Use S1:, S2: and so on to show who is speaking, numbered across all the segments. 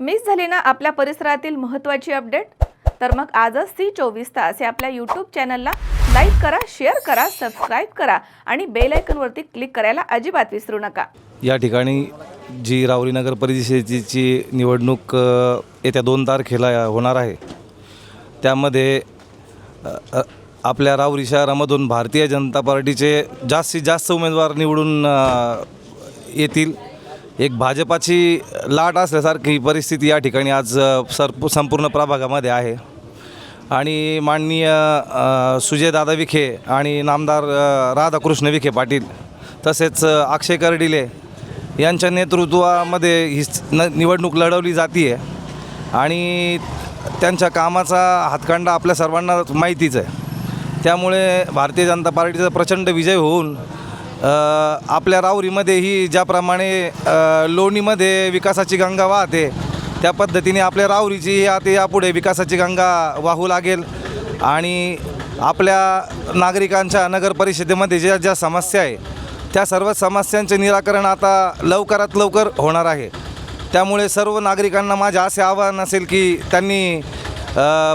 S1: Miss झाली ना आपल्या परिसरातील महत्त्वाची अपडेट? तर मग आजच सी चोवीस तास हे आपल्या यूट्यूब चॅनलला लाईक करा शेअर करा सबस्क्राईब करा आणि बेल आयकनवरती क्लिक करायला अजिबात विसरू नका.
S2: या ठिकाणी जी रावरी नगर परिषदेची निवडणूक येत्या दोन तारखेला होणार आहे. त्यामध्ये आपल्या रावरी शहरामधून भारतीय जनता पार्टीचे जास्तीत जास्त उमेदवार निवडून येतील. एक भाजपाची लाट असल्यासारखी परिस्थिती या ठिकाणी आज सर संपूर्ण प्रभागामध्ये आहे. आणि माननीय सुजयदादा विखे आणि नामदार राधाकृष्ण विखे पाटील तसेच अक्षय कर्डिले यांच्या नेतृत्वामध्ये ही न निवडणूक लढवली जाते आहे आणि त्यांच्या कामाचा हातखंडा आपल्या सर्वांना माहितीच आहे. त्यामुळे भारतीय जनता पार्टीचा प्रचंड विजय होऊन आपल्या राऊरीमध्येही ज्याप्रमाणे लोणीमध्ये विकासाची गंगा वाहते त्या पद्धतीने आपल्या राऊरीची आता यापुढे विकासाची गंगा वाहू लागेल. आणि आपल्या नागरिकांच्या नगर परिषदेमध्ये ज्या ज्या समस्या आहे त्या सर्व समस्यांचे निराकरण आता लवकरात लवकर होणार आहे. त्यामुळे सर्व नागरिकांना माझे असे आवाहन असेल की त्यांनी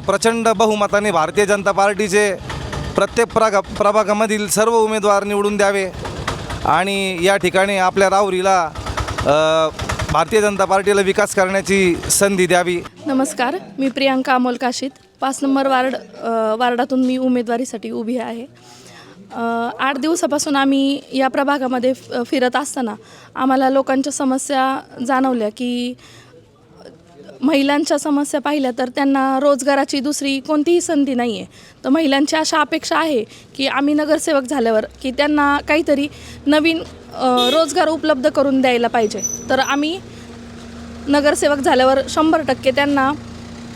S2: प्रचंड बहुमताने भारतीय जनता पार्टीचे प्रत्येक प्रगा प्रभागामधील सर्व उमेदवार निवडून द्यावे. आणि या ठिकाणी आपल्या राहुरीला भारतीय जनता पार्टीला विकास करण्याची संधी द्यावी.
S3: नमस्कार मी प्रियांका अमोल काशीत. पाच नंबर वार्ड वार्डातून मी उमेदवारीसाठी उभी आहे. आठ दिवसापासून आम्ही या प्रभागामध्ये फ- फिरत असताना आम्हाला लोकांच्या समस्या जाणवल्या की महिलांच्या समस्या पाहिल्या तर त्यांना रोजगाराची दुसरी कोणतीही संधी नाही आहे तर महिलांची अशा अपेक्षा आहे की आम्ही नगरसेवक झाल्यावर की त्यांना काहीतरी नवीन रोजगार उपलब्ध करून द्यायला पाहिजे. तर आम्ही नगरसेवक झाल्यावर शंभर टक्के त्यांना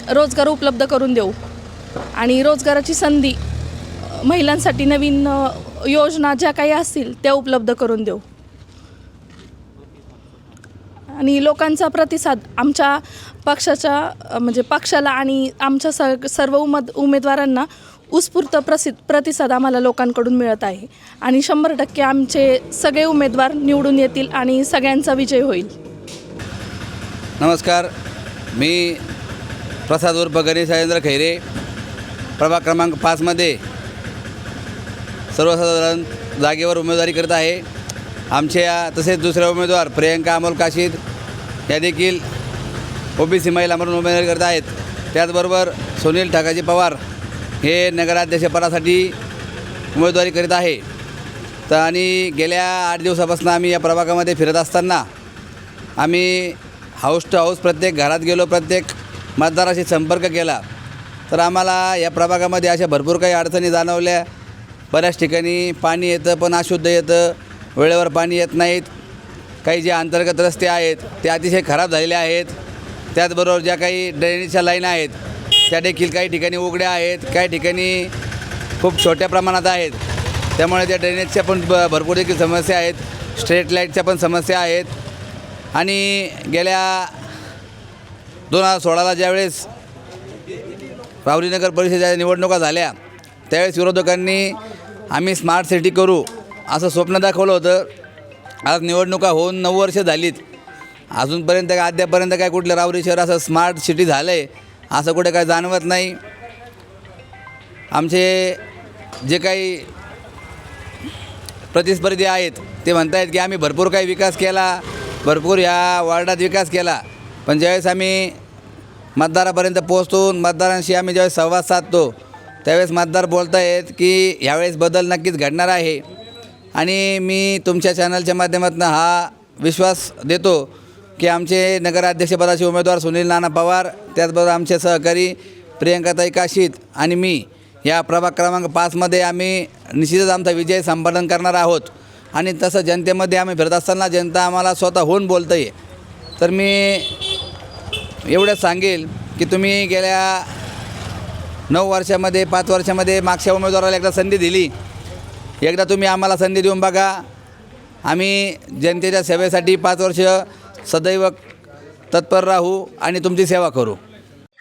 S3: रोजगार उपलब्ध करून देऊ. आणि रोजगाराची संधी महिलांसाठी नवीन योजना ज्या काही असतील त्या उपलब्ध करून देऊ. आणि लोकांचा प्रतिसाद आमच्या पक्षाच्या म्हणजे पक्षाला आणि आमच्या स सर्व उमद उमेदवारांना उत्स्फूर्त प्रसिद्ध प्रतिसाद आम्हाला लोकांकडून मिळत आहे. आणि शंभर टक्के आमचे सगळे उमेदवार निवडून येतील आणि सगळ्यांचा विजय होईल.
S4: नमस्कार. मी प्रसाद उर्फ गणेश राजेंद्र खैरे. प्रभाग क्रमांक पाचमध्ये सर्वसाधारण जागेवर उमेदवारी करत आहे. आमच्या तसेच दुसरे उमेदवार प्रियंका अमोल काशीद या देखील ओबीसी महिला म्हणून उमेदवारी करत आहेत. त्याचबरोबर सुनील ठाकाजी पवार हे नगराध्यक्षपदासाठी उमेदवारी करीत आहे. तर आणि गेल्या आठ दिवसापासून आम्ही या प्रभागामध्ये फिरत असताना आम्ही हाऊस टू हाऊस प्रत्येक घरात गेलो प्रत्येक मतदाराशी संपर्क केला. तर आम्हाला या प्रभागामध्ये अशा भरपूर काही अडचणी जाणवल्या. बऱ्याच ठिकाणी पाणी येतं पण अशुद्ध येतं. वेळेवर पाणी येत नाहीत. काही जे अंतर्गत रस्ते आहेत ते अतिशय खराब झालेले आहेत. त्याचबरोबर ज्या काही ड्रेनेजच्या लाईन आहेत त्या देखील काही ठिकाणी उघड्या आहेत काही ठिकाणी खूप छोट्या प्रमाणात आहेत. त्यामुळे त्या ड्रेनेजच्या पण भरपूर देखील समस्या आहेत. स्ट्रीट लाईटच्या पण समस्या आहेत. आणि गेल्या दोन हजार सोळाला ज्यावेळेस रावलीनगर परिषदेच्या निवडणुका झाल्या त्यावेळेस विरोधकांनी आम्ही स्मार्ट सिटी करू असं स्वप्न दाखवलं होतं. आज निवडणुका होऊन नऊ वर्ष झालीत. अजूनपर्यंत काय अद्यापर्यंत काय कुठलं रावरी शहर असं स्मार्ट सिटी झालं आहे असं कुठे काय जाणवत नाही. आमचे जे काही प्रतिस्पर्धी आहेत ते म्हणतायत की आम्ही भरपूर काही विकास केला भरपूर ह्या वार्डात विकास केला. पण ज्यावेळेस आम्ही मतदारापर्यंत पोहोचतो मतदारांशी आम्ही ज्यावेळेस संवाद साधतो त्यावेळेस मतदार बोलत आहेत की ह्यावेळेस बदल नक्कीच घडणार आहे. आणि मी तुमच्या चॅनलच्या माध्यमातून हा विश्वास देतो की आमचे नगराध्यक्षपदाचे उमेदवार सुनील नाना पवार त्याचबरोबर आमचे सहकारी प्रियंकाताई काशीत आणि मी या प्रभाग क्रमांक पाचमध्ये आम्ही निश्चितच आमचा विजय संपादन करणार आहोत. आणि तसं जनतेमध्ये आम्ही फिरत असताना जनता आम्हाला स्वतःहून बोलतं आहे तर मी एवढंच सांगेल की तुम्ही गेल्या नऊ वर्षामध्ये पाच वर्षामध्ये मागच्या उमेदवाराला एकदा संधी दिली. एकदा तुम्ही आम्हाला संधी देऊन बघा. आम्ही जनतेच्या सेवेसाठी पाच वर्ष सदैव तत्पर राहू आणि तुमची सेवा करू.